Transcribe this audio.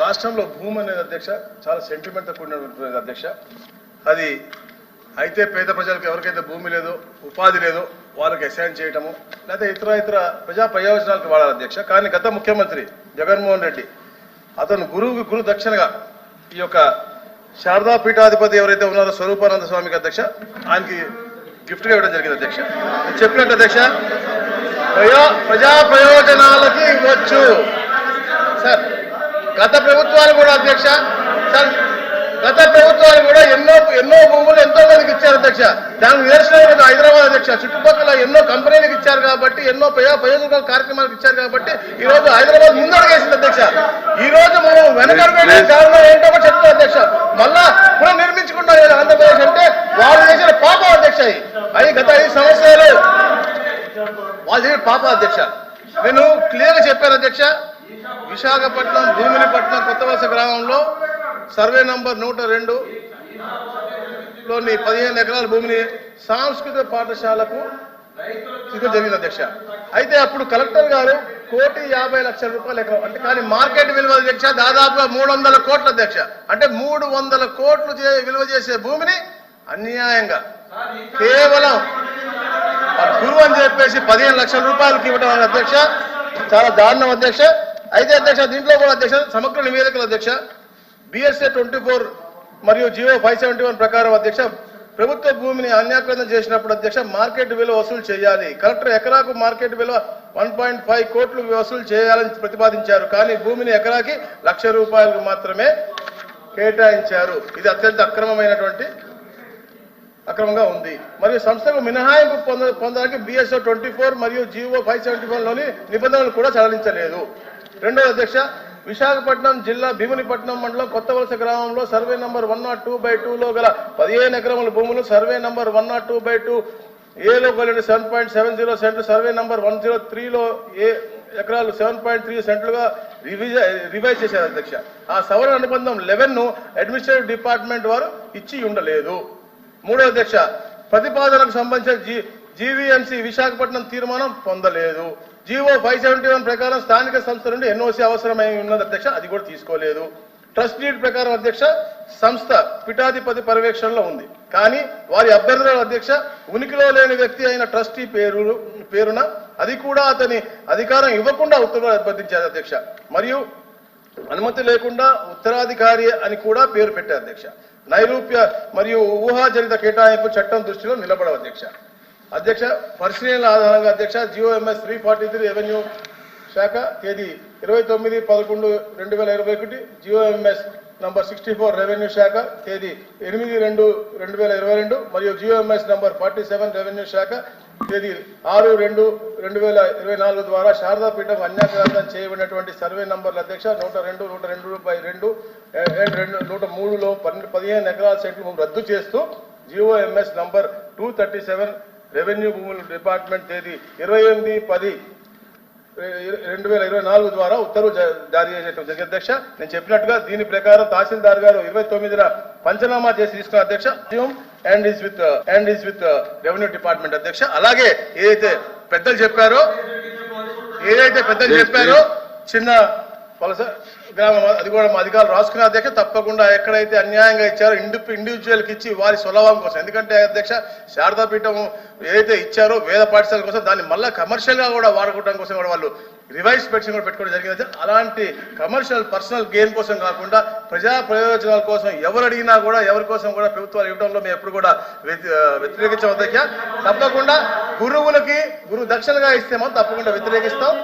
రాష్ట్రంలో భూమి అనేది అధ్యక్ష చాలా సెంటిమెంట్తో కూడినటువంటి అధ్యక్ష. అది అయితే పేద ప్రజలకు ఎవరికైతే భూమి లేదో ఉపాధి లేదో వాళ్ళకి అసైన్ చేయటము లేదా ఇతర ఇతర ప్రజా ప్రయోజనాలకు వాడాలి అధ్యక్ష. కానీ గత ముఖ్యమంత్రి జగన్మోహన్ రెడ్డి అతను గురువుకి గురు దక్షిణగా ఈ యొక్క శారదా పీఠాధిపతి ఎవరైతే ఉన్నారో స్వరూపానంద స్వామికి అధ్యక్ష ఆయనకి గిఫ్ట్గా ఇవ్వడం జరిగింది అధ్యక్ష. నేను చెప్పినట్టు అధ్యక్ష ప్రజా ప్రజా ప్రయోజనాలకి ఇవ్వచ్చు. సార్ గత ప్రభుత్వాలు కూడా అధ్యక్ష గత ప్రభుత్వాలు కూడా ఎన్నో ఎన్నో భూములు ఎంతో మందికి ఇచ్చారు అధ్యక్ష. దానికి నిదర్శనం హైదరాబాద్ అధ్యక్ష చుట్టుపక్కల ఎన్నో కంపెనీలకు ఇచ్చారు కాబట్టి ఎన్నో ప్రయోజన కార్యక్రమాలకు ఇచ్చారు కాబట్టి ఈ రోజు హైదరాబాద్ ముందడుగేసింది అధ్యక్ష. ఈ రోజు మనం వెనకడుగు కారణం ఏంటో కూడా చెప్తాం అధ్యక్ష. మళ్ళా పునర్నిర్మించుకుంటారు కదా ఆంధ్రప్రదేశ్ అంటే వాళ్ళు చేసిన పాపం అధ్యక్ష అవి. గత ఐదు సంవత్సరాలు. వాళ్ళు చేసిన పాప అధ్యక్ష. నేను క్లియర్గా చెప్పాను అధ్యక్ష. విశాఖపట్నం భూమినిపట్నం కొత్తవలస గ్రామంలో సర్వే నంబర్ నూట రెండు లోని పదిహేను ఎకరాల భూమిని సాంస్కృతిక పాఠశాలకు ఇది జరిగింది అధ్యక్ష. అయితే అప్పుడు కలెక్టర్ గారు కోటి యాభై లక్షల రూపాయలు ఎకరం అంటే కానీ మార్కెట్ విలువ అధ్యక్ష దాదాపుగా మూడు వందల కోట్ల అధ్యక్ష. అంటే మూడు వందల కోట్లు విలువ చేసే భూమిని అన్యాయంగా కేవలం గురువు అని చెప్పేసి పదిహేను లక్షల రూపాయలకి ఇవ్వడం అధ్యక్ష చాలా దారుణం అధ్యక్ష. అయితే అధ్యక్ష దీంట్లో కూడా అధ్యక్ష సమగ్ర నివేదికలు అధ్యక్ష బిఎస్ఏ ట్వంటీ ఫోర్ మరియు జియో ఫైవ్ సెవెంటీ వన్ ప్రకారం అధ్యక్ష ప్రభుత్వ భూమిని అన్యాక్రాంతం చేసినప్పుడు అధ్యక్ష మార్కెట్ విలువ వసూలు చేయాలి. కలెక్టర్ ఎకరాకు మార్కెట్ విలువ వన్ పాయింట్ ఫైవ్ కోట్లు వసూలు చేయాలని ప్రతిపాదించారు. కానీ భూమిని ఎకరాకి లక్ష రూపాయలకు మాత్రమే కేటాయించారు. ఇది అత్యంత అక్రమమైనటువంటి అక్రమంగా ఉంది. మరియు సంస్థకు మినహాయింపు పొంద పొందడానికి బిఎస్ఓ ట్వంటీ ఫోర్ మరియు జివో ఫైవ్ సెవెంటీ లోని నిబంధనలు కూడా సడలించలేదు. రెండవ అధ్యక్ష విశాఖపట్నం జిల్లా భీమునిపట్నం మండలం కొత్త వలస గ్రామంలో survey number one not two by టూలో గల పదిహేను ఎకరముల భూములు survey number one not two by two ఏలో కలిగిన సెవెన్ పాయింట్ సెవెన్ జీరో సెంట్లు సర్వే నంబర్ వన్ జీరో త్రీలో ఏ ఎకరాలు సెవెన్ పాయింట్ త్రీ సెంట్లుగా రివిజ రివైజ్ చేశారు అధ్యక్ష. ఆ సవరణ అనుబంధం లెవెన్ను అడ్మినిస్ట్రేటివ్ డిపార్ట్మెంట్ వారు ఇచ్చి ఉండలేదు. మూడో అధ్యక్ష ప్రతిపాదనకు సంబంధించిన జీ జీవీఎంసీ విశాఖపట్నం తీర్మానం పొందలేదు. జీవో ఫైవ్ సెవెంటీ వన్ ప్రకారం స్థానిక సంస్థ నుండి ఎన్ఓసీ అవసరమై ఉన్నది అధ్యక్ష అది కూడా తీసుకోలేదు. ట్రస్ట్ డీడ్ ప్రకారం అధ్యక్ష సంస్థ పిఠాధిపతి పర్యవేక్షణలో ఉంది. కానీ వారి అభ్యర్థుల అధ్యక్ష ఉనికిలో లేని వ్యక్తి అయిన ట్రస్టీ పేరు పేరున అది కూడా అతని అధికారం ఇవ్వకుండా ఉత్తర్వులు అభ్యర్థించారు అధ్యక్ష. మరియు అనుమతి లేకుండా ఉత్తరాధికారి అని కూడా పేరు పెట్టారు అధ్యక్ష. నైరూప్య మరియు ఊహాజనిత కేటాయింపు చట్టం దృష్టిలో నిలబడవు అధ్యక్ష. అధ్యక్ష పరిశీలన ఆధారంగా అధ్యక్ష GO Ms three forty three revenue శాఖ తేదీ ఇరవై తొమ్మిది పదకొండు రెండు వేల ఇరవై ఒకటి GO Ms number sixty four revenue శాఖ తేదీ ఎనిమిది రెండు రెండు వేల ఇరవై రెండు మరియు GO Ms number forty seven revenue శాఖ తేదీ ఆరు రెండు రెండు వేల ఇరవై నాలుగు ద్వారా శారదా పీఠం అన్యాక్రాంతం చేయబడినటువంటి సర్వే నంబర్ల అధ్యక్ష నూట రెండు నూట రెండు బై రెండు ఏ- రెండు నూట మూడులో పన్నెండు పదిహేను ఎకరాల సెంట్లు రద్దు చేస్తూ GO Ms number two thirty seven revenue భూముల డిపార్ట్మెంట్ తేదీ ఇరవై ఎనిమిది పది రెండు వేల ఇరవై నాలుగు ద్వారా ఉత్తర్వు జారీ చేసేటువంటి జరిగింది. అధ్యక్ష నేను చెప్పినట్టుగా దీని ప్రకారం తహసీల్దార్ గారు ఇరవై తొమ్మిదిన పంచనామా చేసి తీసుకున్న అధ్యక్ష and is with and is with revenue department అధ్యక్ష. అలాగే ఏదైతే పెద్దలు చెప్పారో ఏదైతే పెద్దలు చెప్పారో చిన్న వలస గ్రామం అది కూడా మా అధికారులు రాసుకున్న అధ్యక్ష తప్పకుండా ఎక్కడైతే అన్యాయంగా ఇచ్చారో ఇండి ఇండివిజువల్కి ఇచ్చి వారి సులభం కోసం ఎందుకంటే అధ్యక్ష శారదాపీఠం ఏదైతే ఇచ్చారో వేద పాఠశాల కోసం దాన్ని మళ్ళీ కమర్షియల్గా కూడా వాడుకోవడం కోసం కూడా వాళ్ళు రివైజ్ పెన్షన్ కూడా పెట్టుకోవడం జరిగింది. అలాంటి కమర్షియల్ పర్సనల్ గెయిన్ కోసం కాకుండా ప్రజా ప్రయోజనాల కోసం ఎవరు అడిగినా కూడా ఎవరి కోసం కూడా ప్రభుత్వాలు ఇవ్వడంలో మేము ఎప్పుడు కూడా వ్యతి- అధ్యక్ష. తప్పకుండా గురువులకి గురువు దక్షిణగా ఇస్తే మాత్రం తప్పకుండా వ్యతిరేకిస్తాం.